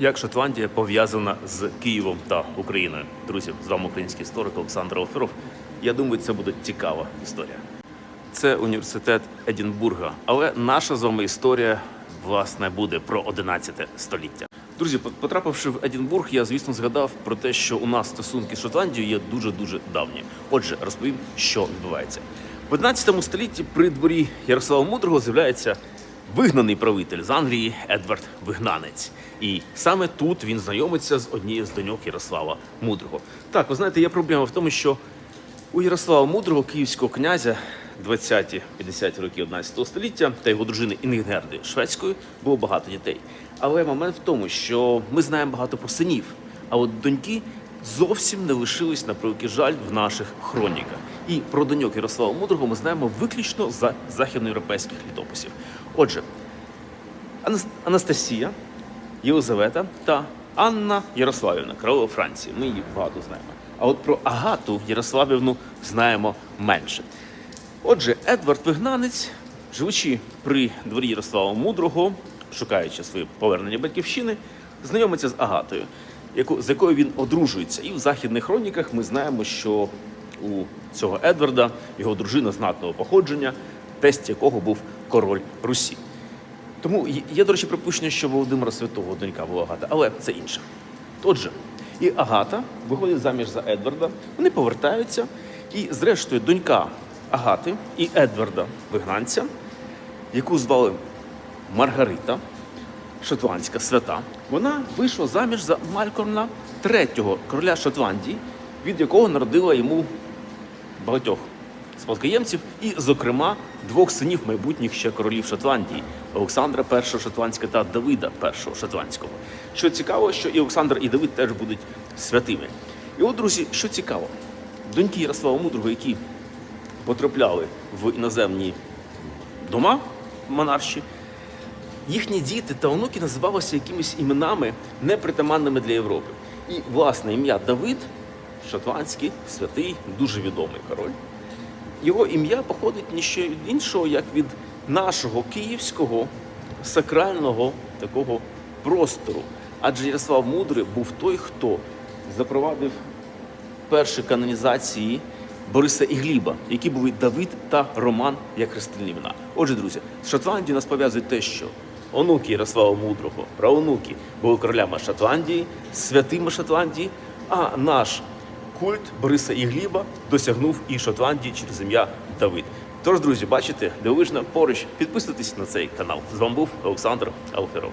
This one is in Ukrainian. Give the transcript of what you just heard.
Як Шотландія пов'язана з Києвом та Україною? Друзі, з вами український історик Олександр Оферов. Я думаю, це буде цікава історія. Це університет Едінбурга, але наша з вами історія власне буде про 11 століття. Друзі, потрапивши в Едінбург, я звісно згадав про те, що у нас стосунки з Шотландією є дуже дуже давні. Отже, розповім, що відбувається в 11 столітті. При дворі Ярослава Мудрого з'являється вигнаний правитель з Англії Едвард Вигнанець. І саме тут він знайомиться з однією з доньок Ярослава Мудрого. Так, ви знаєте, є проблема в тому, що у Ярослава Мудрого, київського князя 20-50 роки 11 століття та його дружини Інгерди Шведської було багато дітей. Але момент в тому, що ми знаємо багато про синів, а от доньки зовсім не лишились на превеликий жаль в наших хроніках. І про доньок Ярослава Мудрого ми знаємо виключно за західноєвропейських літописів. Отже, Анастасія, Єлизавета та Анна Ярославівна, королева Франції. Ми її багато знаємо. А от про Агату Ярославівну знаємо менше. Отже, Едвард Вигнанець, живучи при дворі Ярослава Мудрого, шукаючи своє повернення батьківщини, знайомиться з Агатою, з якою він одружується. І в західних хроніках ми знаємо, що у цього Едварда його дружина знатного походження, тесть якого був король Русі. Тому є- до речі, припущення, що Володимира Святого донька була Агата, але це інше. Отже, і Агата виходить заміж за Едварда, вони повертаються, і, зрештою, донька Агати і Едварда Вигнанця, яку звали Маргарита, шотландська свята, вона вийшла заміж за Малькорна III, короля Шотландії, від якого народила йому багатьох спадкоємців, і, зокрема, двох синів майбутніх ще королів Шотландії Олександра І Шотландського та Давида І Шотландського. Що цікаво, що і Олександр, і Давид теж будуть святими. І от, друзі, що цікаво, доньки Ярослава Мудрого, які потрапляли в іноземні дома монарші, їхні діти та онуки називалися якимись іменами непритаманними для Європи. І власне ім'я Давид, шотландський, святий, дуже відомий король. Його ім'я походить ніщо від іншого, як від нашого київського сакрального такого простору. Адже Ярослав Мудрий був той, хто запровадив перші канонізації Бориса і Гліба, які були Давид та Роман як хрестильні імена. Отже, друзі, з Шотландією нас пов'язує те, що онуки Ярослава Мудрого, праонуки були королями Шотландії, святими Шотландії, а наш культ Бориса і Гліба досягнув і Шотландії через ім'я Давид. Тож, друзі, бачите, дивовижно поруч. Підписуйтесь на цей канал. З вами був Олександр Алферов.